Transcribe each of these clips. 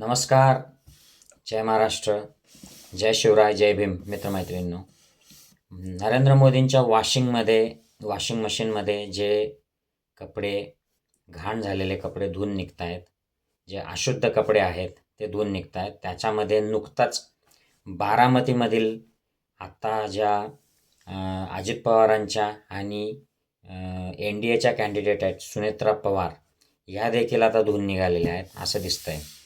नमस्कार जय महाराष्ट्र जय शिवराय जय भीम मित्रमैत्रिणींनो. नरेंद्र मोदींच्या वॉशिंगमध्ये वॉशिंग मशीनमध्ये जे कपडे घाण झालेले कपडे धुवून निघत आहेत जे अशुद्ध कपडे आहेत ते धुवून निघत आहेत त्याच्यामध्ये नुकताच बारामतीमधील आत्ता ज्या अजित पवारांच्या आणि एन डी एच्या कॅन्डिडेट आहेत सुनेत्रा पवार ह्या देखील आता धुवून निघालेल्या आहेत असं दिसतं आहे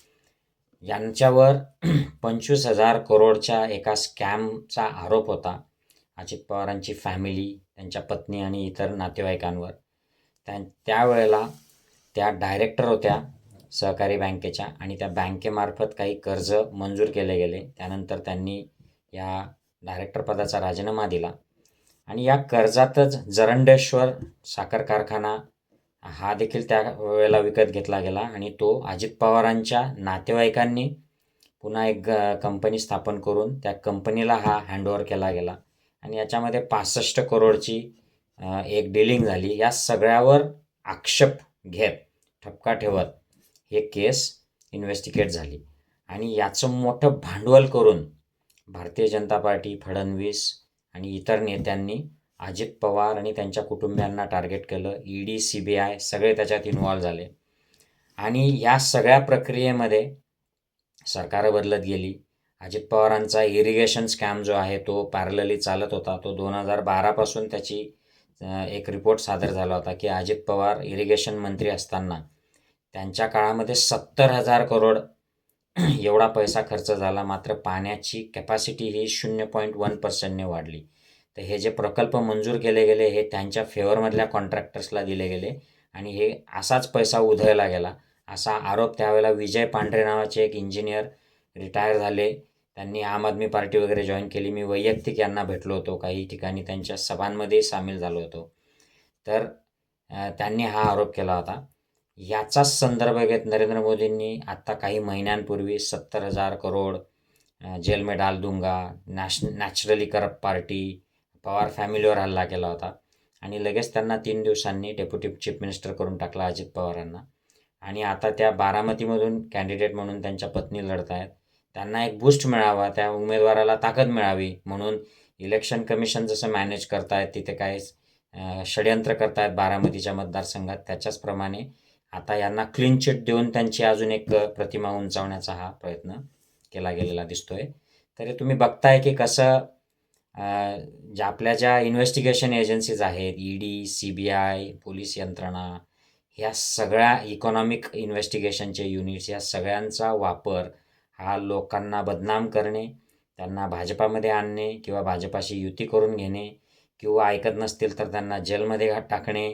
यांच्यावर पंचवीस हजार करोडच्या एका स्कॅमचा आरोप होता. अजित पवारांची फॅमिली त्यांच्या पत्नी आणि इतर नातेवाईकांवर. त्या त्यावेळेला त्या डायरेक्टर होत्या सहकारी बँकेच्या आणि त्या बँकेमार्फत काही कर्ज मंजूर केले गेले. त्यानंतर त्यांनी या डायरेक्टर पदाचा राजीनामा दिला. आणि या कर्जातच जरंडेश्वर साखर कारखाना हा देखील त्या वेळेला विकत घेतला गेला आणि तो अजित पवारांच्या नातेवाईकांनी पुन्हा एक ग- कंपनी स्थापन करून त्या कंपनीला हा हँडओव्हर केला गेला. आणि याच्यामध्ये पासष्ट करोडची एक डिलिंग झाली. या सगळ्यावर आक्षेप घेत ठपका ठेवत हे केस इन्व्हेस्टिगेट झाली. आणि याचं मोठं भांडवल करून भारतीय जनता पार्टी फडणवीस आणि इतर नेत्यांनी अजित पवार आणि त्यांच्या कुटुंबियांना टार्गेट केलं. E D C B I सगळे त्याच्यात इन्व्हॉल्व झाले. आणि या सगळ्या प्रक्रियेमध्ये सरकार बदलत गेली. अजित पवारांचा इरिगेशन स्कॅम जो आहे तो पॅरलली चालत होता. तो दोन हजार बारापासून त्याची एक रिपोर्ट सादर झाला होता की अजित पवार इरिगेशन मंत्री असताना त्यांच्या काळामध्ये सत्तर हजार करोड एवढा पैसा खर्च झाला. मात्र पाण्याची कॅपॅसिटी ही शून्य पॉईंट वन पर्सेंटने वाढली. तर हे जे प्रकल्प मंजूर केले गेले हे त्यांच्या फेवरमधल्या कॉन्ट्रॅक्टर्सला दिले गेले आणि हे असाच पैसा उधळला गेला. असा आरोप त्यावेळेला विजय पांढरे नावाचे एक इंजिनियर रिटायर झाले. त्यांनी आम आदमी पार्टी वगैरे जॉईन केली. मी वैयक्तिक यांना भेटलो होतो. काही ठिकाणी त्यांच्या सभांमध्ये सामील झालो होतो. तर त्यांनी हा आरोप केला होता. याचाच संदर्भ घेत नरेंद्र मोदींनी आत्ता काही महिन्यांपूर्वी सत्तर हजार करोड जेल में डाल दूंगा नॅश नॅचरली करप्ट पार्टी पवार फॅमिलीवर हल्ला केला होता. आणि लगेच त्यांना तीन दिवसांनी डेप्युटी चीफ मिनिस्टर करून टाकला अजित पवारांना. आणि आता त्या बारामतीमधून कॅन्डिडेट म्हणून त्यांच्या पत्नी लढत आहेत. त्यांना एक बूस्ट मिळावा त्या उमेदवाराला ताकद मिळावी म्हणून इलेक्शन कमिशन जसं मॅनेज करतायत तिथे काय षडयंत्र करतायत बारामतीच्या मतदारसंघात. त्याच्याचप्रमाणे आता यांना क्लीन चिट देऊन त्यांची अजून एक प्रतिमा उंचावण्याचा हा प्रयत्न केला गेलेला दिसतोय. तरी तुम्ही बघताय की कसं ज्या आपल्या ज्या इन्व्हेस्टिगेशन एजन्सीज आहेत E D C B I police यंत्रणा ह्या सगळ्या इकॉनॉमिक इन्व्हेस्टिगेशनचे युनिट्स या सगळ्यांचा वापर हा लोकांना बदनाम करणे त्यांना भाजपामध्ये आणणे किंवा भाजपाशी युती करून घेणे किंवा ऐकत नसतील तर त्यांना जेलमध्ये घात टाकणे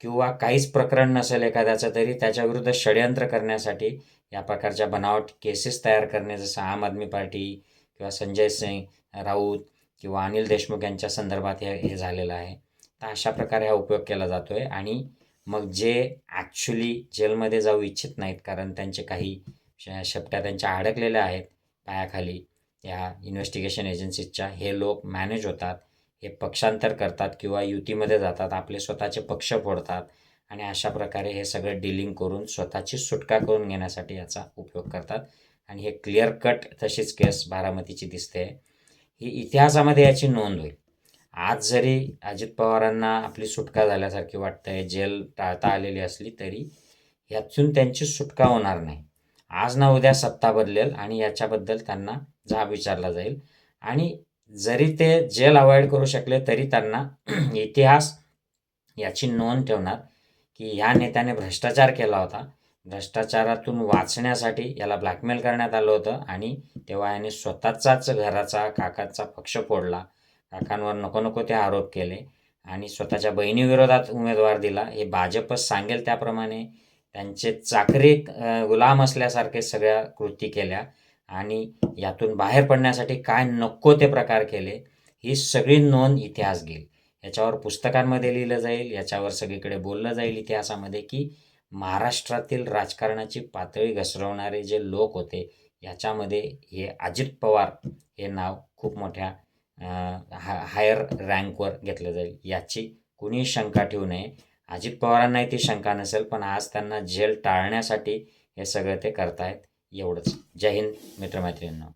किंवा काहीच प्रकरण नसेल एखाद्याचं तरी त्याच्याविरुद्ध षडयंत्र करण्यासाठी या प्रकारच्या बनावट केसेस तयार करणे जसं आम आदमी पार्टी किंवा संजय सिंग राऊत किंवा अनिल देशमुख यांच्या संदर्भात हे हे झालेलं आहे. तर अशा प्रकारे हा उपयोग केला जातो आहे आणि मग जे ॲक्च्युली जेलमध्ये जाऊ इच्छित नाहीत कारण त्यांचे काही शेपट्या त्यांच्या अडकलेल्या आहेत पायाखाली. या इन्व्हेस्टिगेशन एजन्सीजच्या हे लोक मॅनेज होतात हे पक्षांतर करतात किंवा युतीमध्ये जातात आपले स्वतःचे पक्ष फोडतात आणि अशा प्रकारे हे सगळं डिलिंग करून स्वतःची सुटका करून घेण्यासाठी याचा उपयोग करतात. आणि हे क्लिअर कट तशीच केस बारामतीची दिसते. ही इतिहासामध्ये याची नोंद होईल. आज जरी अजित पवारांना आपली सुटका झाल्यासारखी वाटतंय जेल टाळता आलेली असली तरी यातून त्यांची सुटका होणार नाही. आज ना उद्या सत्ता बदलेल आणि याच्याबद्दल त्यांना जाब विचारला जाईल. आणि जरी ते जेल अवॉइड करू शकले तरी त्यांना इतिहास याची नोंद ठेवणार की ह्या नेत्याने भ्रष्टाचार केला होता. भ्रष्टाचारातून वाचण्यासाठी याला ब्लॅकमेल करण्यात आलं होतं आणि तेव्हा याने स्वतःचाच घराचा काकाचा पक्ष फोडला. काकांवर नको नको ते आरोप केले आणि स्वतःच्या बहिणीविरोधात उमेदवार दिला. हे भाजपच सांगेल त्याप्रमाणे. त्यांचे चाकरी गुलाम असल्यासारखे सगळ्या कृती केल्या आणि यातून बाहेर पडण्यासाठी काय नको ते प्रकार केले ही सगळी नोंद इतिहास घेईल. याच्यावर पुस्तकांमध्ये लिहिलं जाईल याच्यावर सगळीकडे बोललं जाईल इतिहासामध्ये की महाराष्ट्रातील राजकारणाची पातळी घसरवणारे जे लोक होते याच्यामध्ये हे अजित पवार हे नाव खूप मोठ्या हा हायर रँकवर घेतलं जाईल. याची कुणी शंका ठेवू नये. अजित पवारांनाही ती शंका नसेल पण आज त्यांना जेल टाळण्यासाठी हे सगळं ते करतायत. एवढंच. जय हिंद मित्रमैत्रिणींना.